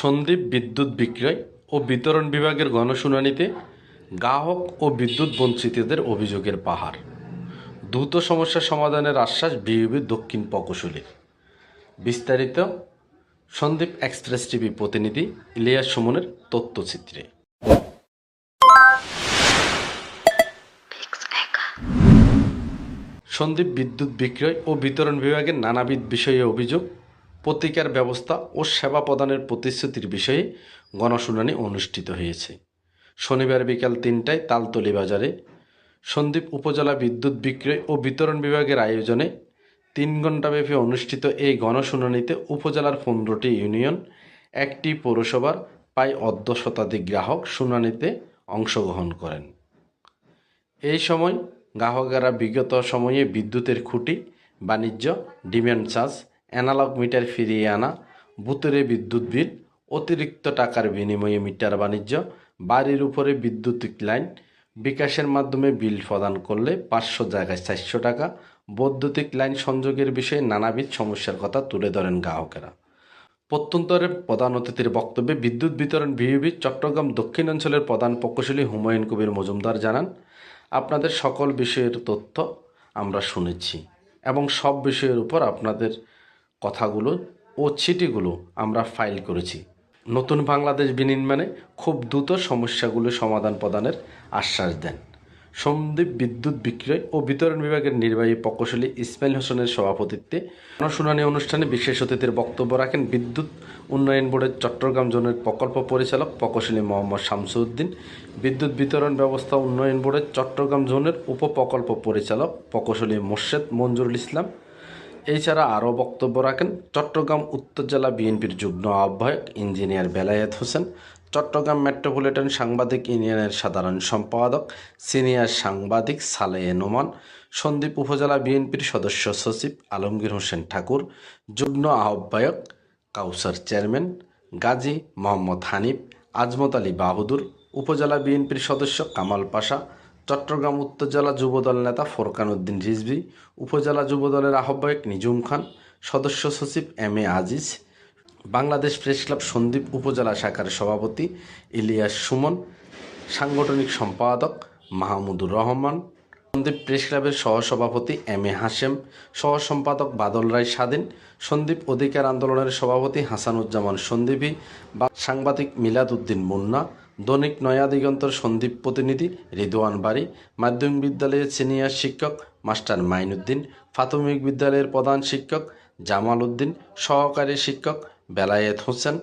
সন্দ্বীপ বিদ্যুৎ বিক্রয় ও বিতরণ বিভাগের গণশুনানিতে গ্রাহক ও বিদ্যুৎ বঞ্চিতদের অভিযোগের পাহাড়। দ্রুত সমস্যা সমাধানের আশ্বাস বিইবি দক্ষিণ প্রকৌশলীর বিস্তারিত সন্দীপ এক্সপ্রেস টিভি প্রতিনিধি ইলিয়াস সুমনের তথ্যচিত্রে। সন্দীপ বিদ্যুৎ বিক্রয় ও বিতরণ বিভাগের নানাবিধ বিষয়ে অভিযোগ প্রতিকার ব্যবস্থা ও সেবা প্রদানের প্রতিশ্রুতির বিষয়ে গণশুনানি অনুষ্ঠিত হয়েছে। শনিবার বিকাল তিনটায় তালতলি বাজারে সন্দ্বীপ উপজেলা বিদ্যুৎ বিক্রয় ও বিতরণ বিভাগের আয়োজনে তিন ঘণ্টাব্যাপী অনুষ্ঠিত এই গণশুনানিতে উপজেলার পনেরোটি ইউনিয়ন, একটি পৌরসভার প্রায় অর্ধ শতাধিক গ্রাহক শুনানিতে অংশগ্রহণ করেন। এই সময় গ্রাহকেরা বিগত সময়ে বিদ্যুতের খুঁটি, বাণিজ্য ডিম্যান্ড চার্জ অ্যানালগ মিটার ফিরিয়ে আনা বুতুরে বিদ্যুৎ বিল, অতিরিক্ত টাকার বিনিময়ে মিটার বাণিজ্য, বাড়ির উপরে বিদ্যুতিক লাইন, বিকাশের মাধ্যমে বিল প্রদান করলে পাঁচশো জায়গায় চারশো টাকা, বৈদ্যুতিক লাইন সংযোগের বিষয়ে নানাবিধ সমস্যার কথা তুলে ধরেন গ্রাহকেরা। প্রত্যন্তরের প্রধান অতিথির বক্তব্যে বিদ্যুৎ বিতরণ বিইবি চট্টগ্রাম দক্ষিণাঞ্চলের প্রধান প্রকৌশলী হুমায়ুন কবির মজুমদার জানান, আপনাদের সকল বিষয়ের তথ্য আমরা শুনেছি এবং সব বিষয়ের উপর আপনাদের কথাগুলো ও চিঠিগুলো আমরা ফাইল করেছি। নতুন বাংলাদেশ বিনির্মাণে খুব দ্রুত সমস্যাগুলো সমাধান প্রদানের আশ্বাস দেন। সন্দীপ বিদ্যুৎ বিক্রয় ও বিতরণ বিভাগের নির্বাহী প্রকৌশলী ইসমাইল হোসেনের সভাপতিত্বে গণশুনানি অনুষ্ঠানে বিশেষ অতিথির বক্তব্য রাখেন বিদ্যুৎ উন্নয়ন বোর্ডের চট্টগ্রাম জোনের প্রকল্প পরিচালক প্রকৌশলী মোহাম্মদ শামসুদ্দিন, বিদ্যুৎ বিতরণ ব্যবস্থা উন্নয়ন বোর্ডের চট্টগ্রাম জোনের উপপ্রকল্প পরিচালক প্রকৌশলী মোর্শেদ মঞ্জুরুল ইসলাম এছাড়া আরও বক্তব্য রাখেন চট্টগ্রাম উত্তর জেলা বিএনপির যুগ্ম আহ্বায়ক ইঞ্জিনিয়ার বেলায়েত হোসেন, চট্টগ্রাম মেট্রোপলিটন সাংবাদিক ইউনিয়নের সাধারণ সম্পাদক সিনিয়র সাংবাদিক সালেহ নোমান, সন্দ্বীপ উপজেলা বিএনপির সদস্য সচিব আলমগীর হোসেন ঠাকুর, যুগ্ম আহ্বায়ক কাউসার চেয়ারম্যান গাজী মোহাম্মদ হানিফ, আজমত আলী বাহাদুর, উপজেলা বিএনপির সদস্য কামাল পাশা চট্টগ্রাম উত্তর জেলা যুবদল নেতা ফোরকান উদ্দিন রিজভি, উপজেলা যুবদলের আহ্বায়ক নিজুম খান, সদস্য সচিব M A Aziz, Bangladesh press club Sandwip উপজেলা শাখার সভাপতি ইলিয়াস সুমন, সাংগঠনিক সম্পাদক মাহমুদুর রহমান, সন্দীপ প্রেস ক্লাবের সহসভাপতি এম এ হাশেম সহ সম্পাদক বাদল রায় স্বাধীন, সন্দীপ অধিকার আন্দোলনের সভাপতি হাসানুজ্জামান সন্দীপী, বা সাংবাদিক মিলাদ উদ্দিন মুন্না দৈনিক নয়া দিগন্তর সন্দীপ প্রতিনিধি রিদওয়ান বাড়ি মাধ্যমিক বিদ্যালয়ের সিনিয়র শিক্ষক মাস্টার মাইনুদ্দিন, প্রাথমিক বিদ্যালয়ের প্রধান শিক্ষক জামাল উদ্দিন, সহকারী শিক্ষক বেলায়েত হোসেন,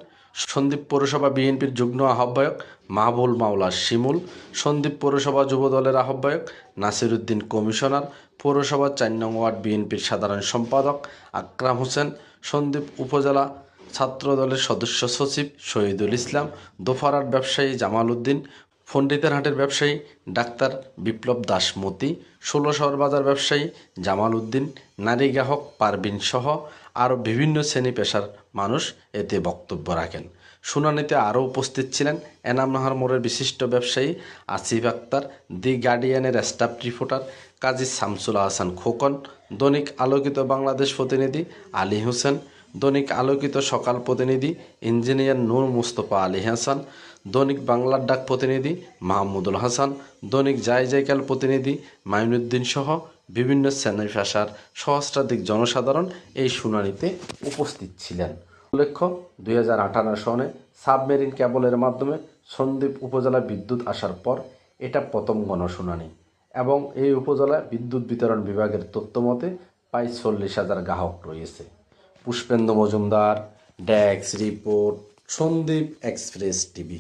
সন্দীপ পৌরসভা বিএনপির যুগ্ম আহ্বায়ক মাহবুল মাওলা শিমুল, সন্দীপ পৌরসভা যুবদলের আহ্বায়ক নাসিরুদ্দিন কমিশনার, পৌরসভা চার নং ওয়ার্ড বিএনপির সাধারণ সম্পাদক আকরাম হোসেন, সন্দীপ উপজেলা ছাত্রদলের সদস্য সচিব শহীদুল ইসলাম দোফারাট ব্যবসায়ী জামাল উদ্দিন পণ্ডিতেরহাটের ব্যবসায়ী ডাক্তার বিপ্লব দাস মতি ষোলো শহর বাজার ব্যবসায়ী জামাল উদ্দিন, নারী গ্রাহক পারবিন সহ আরও বিভিন্ন শ্রেণি পেশার মানুষ এতে বক্তব্য রাখেন। শুনানিতে আরও উপস্থিত ছিলেন এনামনাহার মোড়ের বিশিষ্ট ব্যবসায়ী আসিফ আক্তার, দি গার্ডিয়ানের স্টাফ রিপোর্টার কাজী শামসুল আহসান খোকন, দৈনিক আলোকিত বাংলাদেশ প্রতিনিধি আলী হোসেন দৈনিক আলোকিত সকাল প্রতিনিধি ইঞ্জিনিয়ার নূর মুস্তফা আলী হাসান, দৈনিক বাংলার ডাক প্রতিনিধি মাহমুদুল হাসান, দৈনিক জায় জায়কাল প্রতিনিধি মাইনুদ্দিন সহ বিভিন্ন শ্রেণি ভাষার সহস্রাধিক জনসাধারণ এই শুনানিতে উপস্থিত ছিলেন। উল্লেখ্য, দুই হাজার আঠারো সনে সাবমেরিন ক্যাবলের মাধ্যমে সন্দ্বীপ উপজেলা বিদ্যুৎ আসার পর এটা প্রথম গণশুনানি এবং এই উপজেলা বিদ্যুৎ বিতরণ বিভাগের তথ্য মতে প্রায় চল্লিশ হাজার গ্রাহক রয়েছে। পুষ্পেন্দ্র মজুমদার ড্যাক্স রিপোর্ট সন্দীপ এক্সপ্রেস টিভি।